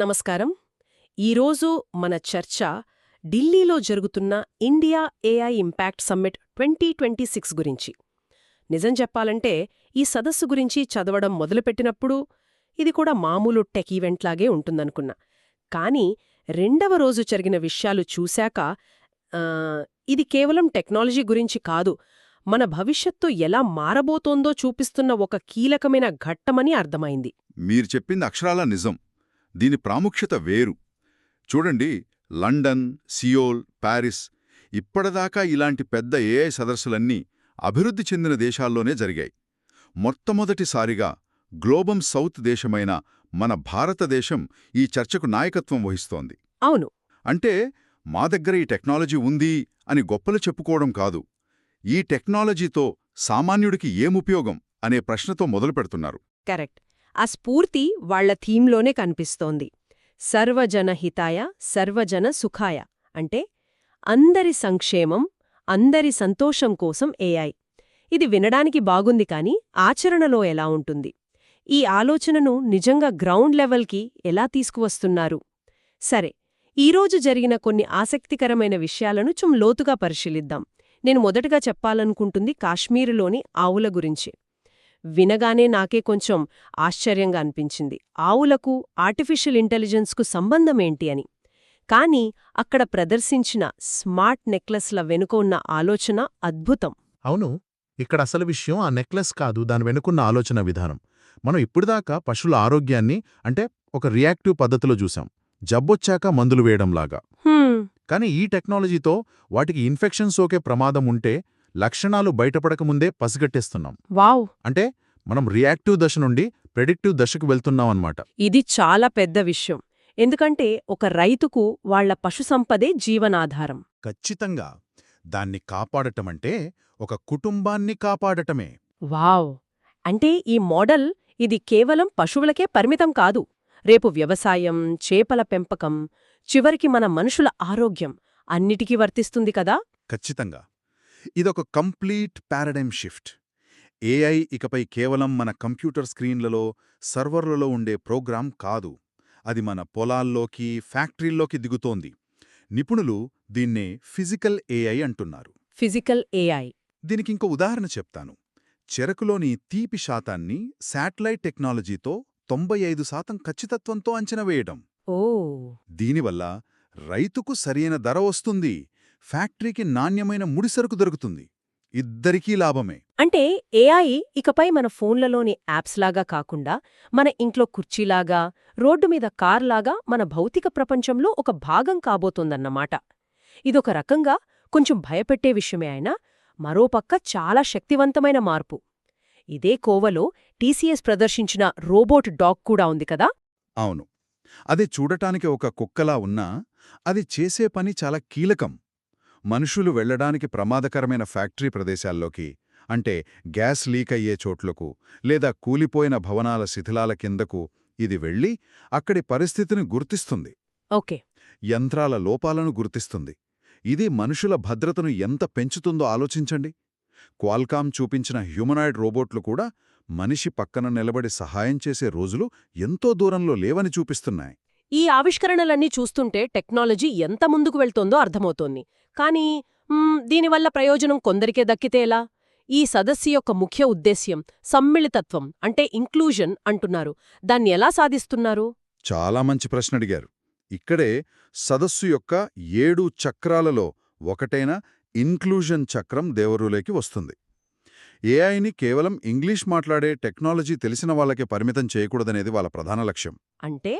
నమస్కారం. ఈరోజు మన చర్చ ఢిల్లీలో జరుగుతున్న India AI impact summit twenty twenty six గురించి. నిజం చెప్పాలంటే ఈ సదస్సు గురించి చదవడం మొదలుపెట్టినప్పుడు ఇది కూడా మామూలు టెక్ ఈవెంట్లాగే ఉంటుందనుకున్నా. కానీ రెండవ రోజు జరిగిన విషయాలు చూశాక ఇది కేవలం టెక్నాలజీ గురించి కాదు మన భవిష్యత్తు ఎలా మారబోతోందో చూపిస్తున్న ఒక కీలకమైన ఘట్టమని అర్థమైంది. మీరు చెప్పింది అక్షరాల నిజం. దీని ప్రాముఖ్యత వేరు. చూడండి లండన్ సియోల్ ప్యారిస్ ఇప్పటిదాకా ఇలాంటి పెద్ద ఏఐ సదస్సులన్నీ అభివృద్ధి చెందిన దేశాల్లోనే జరిగాయి. మొట్టమొదటిసారిగా గ్లోబం సౌత్ దేశమైన మన భారతదేశం ఈ చర్చకు నాయకత్వం వహిస్తోంది. అవును. అంటే మా దగ్గర ఈ టెక్నాలజీ ఉంది అని గొప్పలు చెప్పుకోవడం కాదు. ఈ టెక్నాలజీతో సామాన్యుడికి ఏముపయోగం అనే ప్రశ్నతో మొదలుపెడుతున్నారు. కరెక్ట్. ఆ స్ఫూర్తి వాళ్ళ థీమ్లోనే కనిపిస్తోంది. సర్వజన హితాయ సర్వజన సుఖాయ అంటే అందరి సంక్షేమం అందరి సంతోషం కోసం ఏఐ. ఇది వినడానికి బాగుంది కాని ఆచరణలో ఎలా ఉంటుంది? ఈ ఆలోచనను నిజంగా గ్రౌండ్ లెవెల్కి ఎలా తీసుకువస్తున్నారు? సరే ఈరోజు జరిగిన కొన్ని ఆసక్తికరమైన విషయాలను చుం లోతుగా పరిశీలిద్దాం. నేను మొదటగా చెప్పాలనుకుంటుంది కాశ్మీరులోని ఆవుల గురించి. వినగానే నాకే కొంచెం ఆశ్చర్యంగా అనిపించింది. ఆవులకు ఆర్టిఫిషియల్ ఇంటెలిజెన్స్కు సంబంధమేంటి అని. కానీ అక్కడ ప్రదర్శించిన స్మార్ట్ నెక్లెస్ల వెనుక ఉన్న ఆలోచన అద్భుతం. అవును ఇక్కడ అసలు విషయం ఆ నెక్లెస్ కాదు దాని వెనుకున్న ఆలోచన విధానం. మనం ఇప్పుడుదాకా పశువుల ఆరోగ్యాన్ని అంటే ఒక రియాక్టివ్ పద్ధతిలో చూసాం జబ్బొచ్చాక మందులు వేయడంలాగా. కానీ ఈ టెక్నాలజీతో వాటికి ఇన్ఫెక్షన్ సోకే ప్రమాదం ఉంటే లక్షణాలు బయటపడకముందే పసిగట్టేస్తున్నాం. వావ్! అంటే మనం రియాక్టివ్ దశ నుండి ప్రెడిక్టివ్ దశకు వెళ్తున్నామన్నమాట ఇది చాలా పెద్ద విషయం. ఎందుకంటే ఒక రైతుకు వాళ్ళ పశుసంపదే జీవనాధారం. ఖచ్చితంగా. దాన్ని కాపాడటమంటే ఒక కుటుంబాన్ని కాపాడటమే. వావ్! అంటే ఈ మోడల్ ఇది కేవలం పశువులకే పరిమితం కాదు. రేపు వ్యవసాయం చేపల పెంపకం చివరికి మన మనుషుల ఆరోగ్యం అన్నిటికీ వర్తిస్తుంది కదా? ఖచ్చితంగా. ఇదొక కంప్లీట్ పారాడైమ్ షిఫ్ట్. ఏఐ ఇకపై కేవలం మన కంప్యూటర్ స్క్రీన్లలో సర్వర్లలో ఉండే ప్రోగ్రాం కాదు. అది మన పొలాల్లోకి ఫ్యాక్టరీల్లోకి దిగుతోంది. నిపుణులు దీన్నే ఫిజికల్ ఏఐ అంటున్నారు. Physical AI. దీనికింకో ఉదాహరణ చెప్తాను. చెరకులోని తీపి శాతాన్ని శాటిలైట్ టెక్నాలజీతో తొంభై ఐదు శాతం ఖచ్చితత్వంతో అంచనా వేయటం ఓ. దీనివల్ల రైతుకు సరైన ధర వస్తుంది. ఫ్యాక్టరీకి నాణ్యమైన ముడిసరుకు దొరుకుతుంది. ఇద్దరికీ లాభమే. అంటే ఏఐ ఇకపై మన ఫోన్లలోని యాప్స్లాగా కాకుండా మన ఇంట్లో కుర్చీలాగా రోడ్డు మీద కార్లాగా మన భౌతిక ప్రపంచంలో ఒక భాగం కాబోతోందన్నమాట. ఇదొక రకంగా కొంచెం భయపెట్టే విషయమే అయినా మరోపక్క చాలా శక్తివంతమైన మార్పు. ఇదే కోవలో టీసీఎస్ ప్రదర్శించిన రోబోట్ డాగ్ కూడా ఉంది కదా? అవును. అది చూడటానికి ఒక కుక్కలా ఉన్నా అది చేసే పని చాలా కీలకం. మనుషులు వెళ్ళడానికి ప్రమాదకరమైన ఫ్యాక్టరీ ప్రదేశాల్లోకి అంటే గ్యాస్ లీక్ అయ్యే చోట్లకు లేదా కూలిపోయిన భవనాల శిథిలాల కిందకు ఇది వెళ్ళి అక్కడి పరిస్థితిని గుర్తిస్తుంది. ఓకే. యంత్రాల లోపాలను గుర్తిస్తుంది. ఇది మనుషుల భద్రతను ఎంత పెంచుతుందో ఆలోచించండి. క్వాల్కామ్ చూపించిన హ్యూమనాయిడ్ రోబోట్లు కూడా మనిషి పక్కన నిలబడి సహాయం చేసే రోజులు ఎంతో దూరంలో లేవని చూపిస్తున్నాయి. ఈ ఆవిష్కరణలన్నీ చూస్తుంటే టెక్నాలజీ ఎంత ముందుకు వెళ్తోందో అర్థమవుతోంది. కానీ దీనివల్ల ప్రయోజనం కొందరికే దక్కితే ఎలా? ఈ సదస్సు యొక్క ముఖ్య ఉద్దేశ్యం సమ్మిళితత్వం అంటే ఇంక్లూజన్ అంటున్నారు. దాన్ని ఎలా సాధిస్తున్నారు? చాలా మంచి ప్రశ్న అడిగారు. ఇక్కడే సదస్సు యొక్క ఏడు చక్రాలలో ఒకటైన ఇన్క్లూజన్ చక్రం దేవరులోకి వస్తుంది. ఏఐని కేవలం ఇంగ్లీష్ మాట్లాడే టెక్నాలజీ తెలిసిన వాళ్ళకే పరిమితం చేయకూడదనేది వాళ్ళ ప్రధాన లక్ష్యం. అంటే?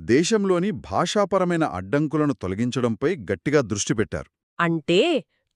దేశంలోని భాషాపరమైన అడ్డంకులను తొలగించడంపై గట్టిగా దృష్టి పెట్టారు. అంటే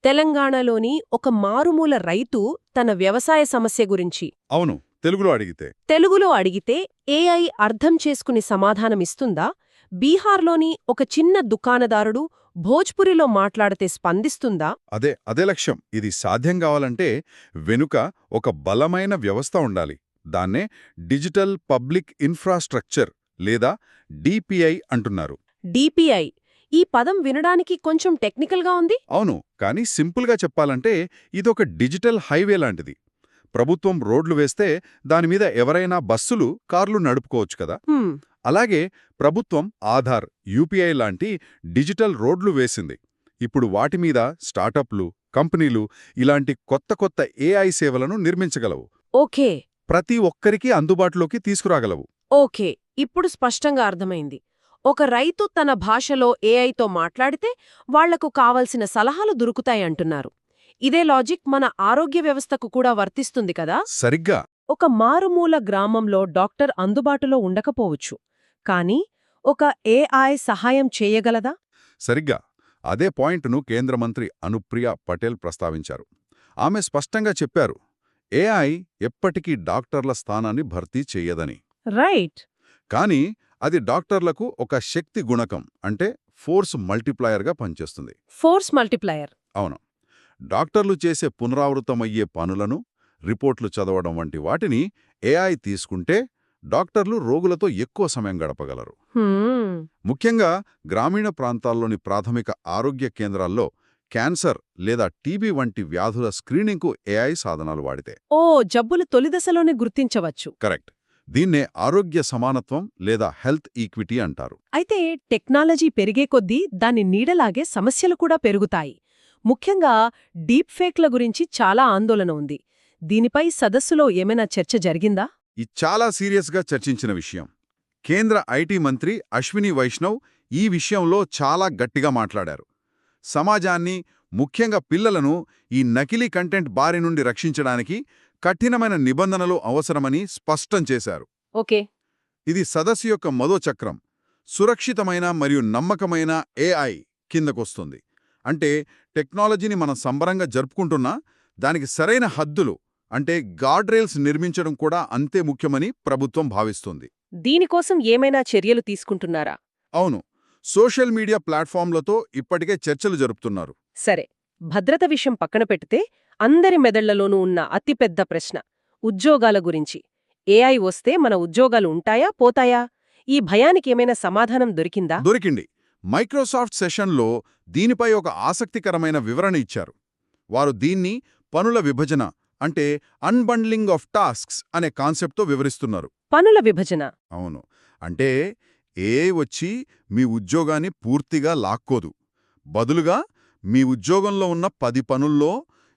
తెలంగాణలోని ఒక మారుమూల రైతు తన వ్యవసాయ సమస్య గురించి. అవును తెలుగులో అడిగితే. తెలుగులో అడిగితే ఏఐ అర్థం చేసుకుని సమాధానమిస్తుందా బీహార్లోని ఒక చిన్న దుకాణదారుడు భోజ్పురిలో మాట్లాడితే స్పందిస్తుందా? అదే అదే లక్ష్యం. ఇది సాధ్యం కావాలంటే వెనుక ఒక బలమైన వ్యవస్థ ఉండాలి. దాన్నే డిజిటల్ పబ్లిక్ ఇన్ఫ్రాస్ట్రక్చర్ లేదా డిపిఐ అంటున్నారు. డిపిఐ? ఈ పదం వినడానికి కొంచెం టెక్నికల్గా ఉంది? అవును కానీ సింపుల్గా చెప్పాలంటే ఇదొక డిజిటల్ హైవే లాంటిది. ప్రభుత్వం రోడ్లు వేస్తే దానిమీద ఎవరైనా బస్సులు కార్లు నడుపుకోవచ్చు కదా. అలాగే ప్రభుత్వం ఆధార్ యూపీఐ లాంటి డిజిటల్ రోడ్లు వేసింది. ఇప్పుడు వాటి మీద స్టార్టప్లు కంపెనీలు ఇలాంటి కొత్త కొత్త ఏఐ సేవలను నిర్మించగలవు. ఓకే. ప్రతి ఒక్కరికి అందుబాటులోకి తీసుకురాగలవు. ఓకే. ఇప్పుడు స్పష్టంగా అర్థమైంది. ఒక రైతు తన భాషలో ఏఐతో మాట్లాడితే వాళ్ళకు కావలసిన సలహాలు దొరుకుతాయంటున్నారు ఇదే లాజిక్ మన ఆరోగ్య వ్యవస్థకు కూడా వర్తిస్తుంది కదా? సరిగ్గా. ఒక మారుమూల గ్రామంలో డాక్టర్ అందుబాటులో ఉండకపోవచ్చు. కానీ ఒక ఏఐ సహాయం చేయగలదా? సరిగ్గా. అదే పాయింట్ను కేంద్ర మంత్రి అనుప్రియ పటేల్ ప్రస్తావించారు. ఆమె స్పష్టంగా చెప్పారు ఏఐ ఎప్పటికీ డాక్టర్ల స్థానాన్ని భర్తీ చెయ్యదని రైట్. కానీ అది డాక్టర్లకు ఒక శక్తి గుణకం అంటే ఫోర్స్ మల్టిప్లయర్గా పనిచేస్తుంది. Force multiplier. అవును. డాక్టర్లు చేసే పునరావృతమయ్యే పనులను రిపోర్ట్లు చదవడం వంటి వాటిని ఏఐ తీసుకుంటే డాక్టర్లు రోగులతో ఎక్కువ సమయం గడపగలరు. ముఖ్యంగా గ్రామీణ ప్రాంతాల్లోని ప్రాథమిక ఆరోగ్య కేంద్రాల్లో క్యాన్సర్ లేదా టీబీ వంటి వ్యాధుల స్క్రీనింగ్కు ఏఐ సాధనాలు వాడితే. ఓ జబ్బులు తొలిదశలోనే గుర్తించవచ్చు. కరెక్ట్. దీన్నే ఆరోగ్య సమానత్వం లేదా హెల్త్ ఈక్విటీ అంటారు. అయితే టెక్నాలజీ పెరిగే కొద్దీ దాని నీడలాగే సమస్యలు కూడా పెరుగుతాయి. ముఖ్యంగా డీప్ ఫేక్ల గురించి చాలా ఆందోళన ఉంది. దీనిపై సదస్సులో ఏమైనా చర్చ జరిగిందా? ఇది చాలా సీరియస్గా చర్చించిన విషయం. కేంద్ర ఐటీ మంత్రి అశ్విని వైష్ణవ్ ఈ విషయంలో చాలా గట్టిగా మాట్లాడారు. సమాజాన్ని ముఖ్యంగా పిల్లలను ఈ నకిలీ కంటెంట్ బారి నుండి రక్షించడానికి కఠినమైన నిబంధనలు అవసరమని స్పష్టం చేశారు. ఓకే. ఇది సదస్సు యొక్క మదో చక్రం. సురక్షితమైన మరియు నమ్మకమైన ఏఐ కిందకొస్తుంది. అంటే టెక్నాలజీని మనం సంబరంగా జరుపుకుంటున్నా దానికి సరైన హద్దులు అంటే గార్డ్ రైల్స్ నిర్మించడం కూడా అంతే ముఖ్యమని ప్రభుత్వం భావిస్తుంది. దీనికోసం ఏమైనా చర్యలు తీసుకుంటున్నారా? అవును. సోషల్ మీడియా ప్లాట్ఫామ్లతో ఇప్పటికే చర్చలు జరుపుతున్నారు. సరే. భద్రత విషయం పక్కన పెడితే అందరి మెదళ్ళలోనూ ఉన్న అతిపెద్ద ప్రశ్న ఉద్యోగాల గురించి. ఏఐ వస్తే మన ఉద్యోగాలు ఉంటాయా పోతాయా? ఈ భయానికి ఏమైనా సమాధానం దొరికిందా? దొరికింది. మైక్రోసాఫ్ట్ సెషన్లో దీనిపై ఒక ఆసక్తికరమైన వివరణ ఇచ్చారు. వారు దీన్ని పనుల విభజన అంటే అన్బండ్లింగ్ ఆఫ్ టాస్క్స్ అనే కాన్సెప్ట్తో వివరిస్తున్నారు. పనుల విభజన. అవును. అంటే ఏ వచ్చి మీ ఉద్యోగాన్ని పూర్తిగా లాక్కోదు. బదులుగా మీ ఉద్యోగంలో ఉన్న పది పనుల్లో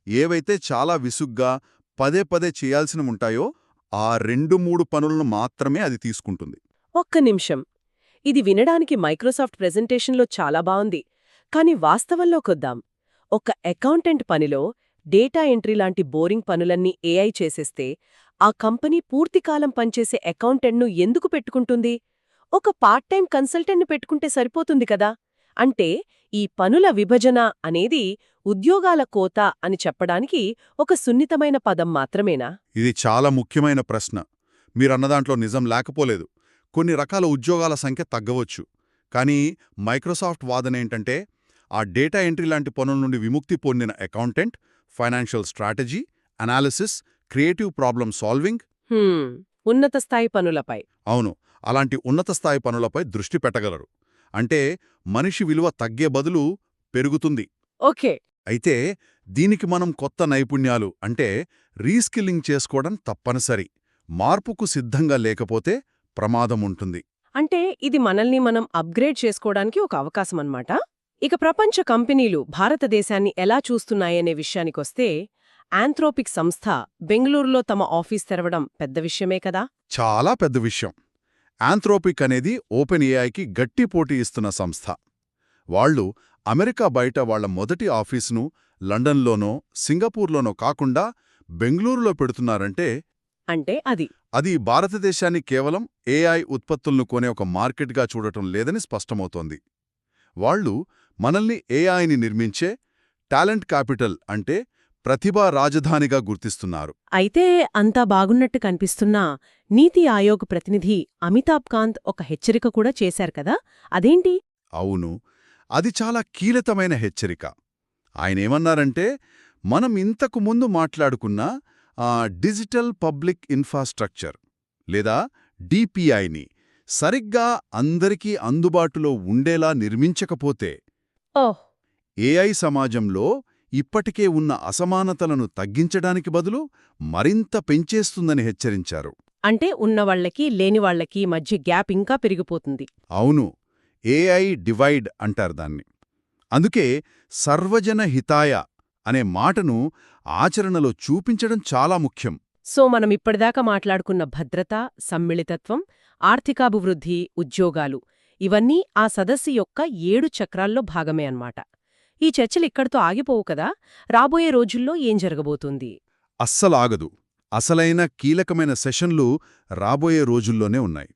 ఏవైతే చాలా విసుగ్గా పదే పదే చేయాల్సిన ఉంటాయో ఆ రెండు మూడు పనులను మాత్రమే అది తీసుకుంటుంది. ఒక్క నిమిషం. ఇది వినడానికి మైక్రోసాఫ్ట్ ప్రెజెంటేషన్లో చాలా బాగుంది. కానీ వాస్తవంలో కొద్దాం. ఒక అకౌంటెంట్ పనిలో డేటా ఎంట్రీ లాంటి బోరింగ్ పనులన్నీ ఏఐ చేసేస్తే ఆ కంపెనీ పూర్తికాలం పనిచేసే అకౌంటెంట్ను ఎందుకు పెట్టుకుంటుంది? ఒక పార్ట్ టైం కన్సల్టెంట్ను పెట్టుకుంటే సరిపోతుంది కదా? అంటే ఈ పనుల విభజన అనేది ఉద్యోగాల కోత అని చెప్పడానికి ఒక సున్నితమైన పదం మాత్రమేనా? ఇది చాలా ముఖ్యమైన ప్రశ్న. మీరన్నదాంట్లో నిజం లేకపోలేదు. కొన్ని రకాల ఉద్యోగాల సంఖ్య తగ్గవచ్చు. కానీ మైక్రోసాఫ్ట్ వాదనేంటంటే ఆ డేటా ఎంట్రీ లాంటి పనుల నుండి విముక్తి పొందిన accountant financial strategy analysis creative problem solving. ఉన్నత స్థాయి పనులపై. అవును. అలాంటి ఉన్నత స్థాయి పనులపై దృష్టి పెట్టగలరు. అంటే మనిషి విలువ తగ్గే బదులు పెరుగుతుంది. ఓకే. అయితే దీనికి మనం కొత్త నైపుణ్యాలు అంటే రీస్కిల్లింగ్ చేసుకోవడం తప్పనిసరి. మార్పుకు సిద్ధంగా లేకపోతే ప్రమాదం ఉంటుంది. అంటే ఇది మనల్ని మనం అప్గ్రేడ్ చేసుకోవడానికి ఒక అవకాశం అన్నమాట. ఇక ప్రపంచ కంపెనీలు భారతదేశాన్ని ఎలా చూస్తున్నాయనే విషయానికొస్తే ఆంథ్రోపిక్ సంస్థ బెంగళూరులో తమ ఆఫీస్ తెరవడం పెద్ద విషయమే కదా? చాలా పెద్ద విషయం. ఆంథ్రోపిక్ అనేది ఓపెన్ ఏఐకి గట్టి పోటీ ఇస్తున్న సంస్థ. వాళ్ళు అమెరికా బయట వాళ్ళ మొదటి ఆఫీసును లండన్లోనో సింగపూర్లోనో కాకుండా బెంగళూరులో పెడుతున్నారంటే అంటే అది. అది భారతదేశాన్ని కేవలం ఏఐ ఉత్పత్తులను కొనే ఒక మార్కెట్గా చూడటం లేదని స్పష్టమవుతోంది. వాళ్ళు మనల్ని ఏఐని నిర్మించే టాలెంట్ క్యాపిటల్ అంటే ప్రతిభా రాజధానిగా గుర్తిస్తున్నారు. అయితే అంతా బాగున్నట్టు కనిపిస్తున్నా నీతి ఆయోగ్ ప్రతినిధి అమితాబ్ కాంత్ ఒక హెచ్చరిక కూడా చేశారు కదా? అదేంటి? అవును. అది చాలా కీలకమైన హెచ్చరిక. ఆయనేమన్నారంటే మనం ఇంతకు ముందు మాట్లాడుకున్న ఆ, డిజిటల్ పబ్లిక్ ఇన్ఫ్రాస్ట్రక్చర్ లేదా డిపిఐని సరిగ్గా అందరికీ అందుబాటులో ఉండేలా నిర్మించకపోతే ఓహ్! ఏఐ సమాజంలో ఇప్పటికే ఉన్న అసమానతలను తగ్గించడానికి బదులు మరింత పెంచేస్తుందని హెచ్చరించారు. అంటే ఉన్నవాళ్ళకి లేనివాళ్ళకి మధ్య గ్యాప్ ఇంకా పెరిగిపోతుంది. అవును. ఏఐ డివైడ్ అంటారు దాన్ని. అందుకే సర్వజన హితాయ అనే మాటను ఆచరణలో చూపించడం చాలా ముఖ్యం. సో మనం ఇప్పటిదాకా మాట్లాడుకున్న భద్రత సమ్మిళితత్వం ఆర్థికాభివృద్ధి ఉద్యోగాలు ఇవన్నీ ఆ సదస్సు యొక్క ఏడు చక్రాల్లో భాగమే అన్నమాట. ఈ చర్చలు ఇక్కడితో ఆగిపోవు కదా? రాబోయే రోజుల్లో ఏం జరగబోతుంది? అస్సలాగదు. అసలైన కీలకమైన సెషన్లు రాబోయే రోజుల్లోనే ఉన్నాయి.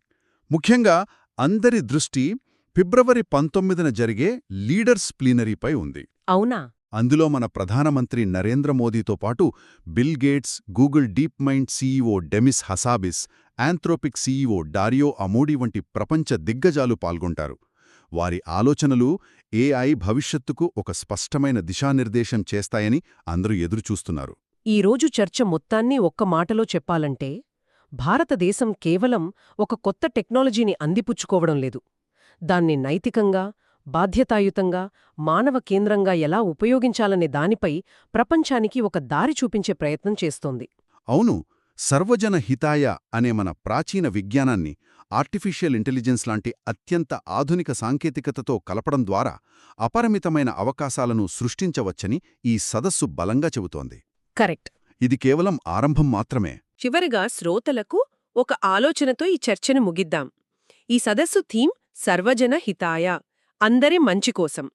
ముఖ్యంగా అందరి దృష్టి ఫిబ్రవరి పంతొమ్మిదిన జరిగే లీడర్స్ ప్లీనరీపై ఉంది. అవునా? అందులో మన ప్రధానమంత్రి నరేంద్ర మోదీతో పాటు Bill Gates Google DeepMind CEO Demis Hassabis Anthropic CEO Dario Amodei వంటి ప్రపంచ దిగ్గజాలు పాల్గొంటారు. వారి ఆలోచనలు ఏఐ భవిష్యత్తుకు ఒక స్పష్టమైన దిశానిర్దేశం చేస్తాయని అందరూ ఎదురుచూస్తున్నారు. ఈ రోజు చర్చ మొత్తాన్ని ఒక్క మాటలో చెప్పాలంటే భారతదేశం కేవలం ఒక కొత్త టెక్నాలజీని అందిపుచ్చుకోవడం లేదు. దాన్ని నైతికంగా బాధ్యతాయుతంగా మానవ కేంద్రంగా ఎలా ఉపయోగించాలనే దానిపై ప్రపంచానికి ఒక దారి చూపించే ప్రయత్నం చేస్తోంది. అవును సర్వజన హితాయ అనే మన ప్రాచీన విజ్ఞానాన్ని ఆర్టిఫిషియల్ ఇంటెలిజెన్స్ లాంటి అత్యంత ఆధునిక సాంకేతికతతో కలపడం ద్వారా అపరిమితమైన అవకాశాలను సృష్టించవచ్చని ఈ సదస్సు బలంగా చెబుతోంది. కరెక్ట్. ఇది కేవలం ఆరంభం మాత్రమే. చివరగా శ్రోతలకు ఒక ఆలోచనతో ఈ చర్చను ముగిద్దాం. ఈ సదస్సు థీమ్ సర్వజన హితాయ అందరి మంచి కోసం.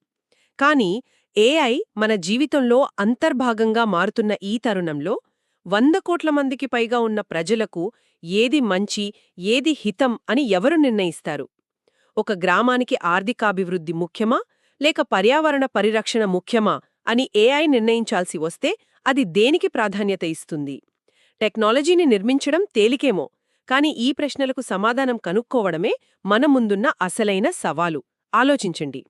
కాని ఏఐ మన జీవితంలో అంతర్భాగంగా మారుతున్న ఈ తరుణంలో వంద కోట్ల మందికి పైగా ఉన్న ప్రజలకు ఏది మంచి ఏది హితం అని ఎవరు నిర్ణయిస్తారు? ఒక గ్రామానికి ఆర్థికాభివృద్ధి ముఖ్యమా లేక పర్యావరణ పరిరక్షణ ముఖ్యమా అని ఏఐ నిర్ణయించాల్సి వస్తే అది దేనికి ప్రాధాన్యత ఇస్తుంది? టెక్నాలజీని నిర్మించడం తేలికేమో కాని ఈ ప్రశ్నలకు సమాధానం కనుక్కోవడమే మన ముందున్న అసలైన సవాలు. ఆలోచించండి.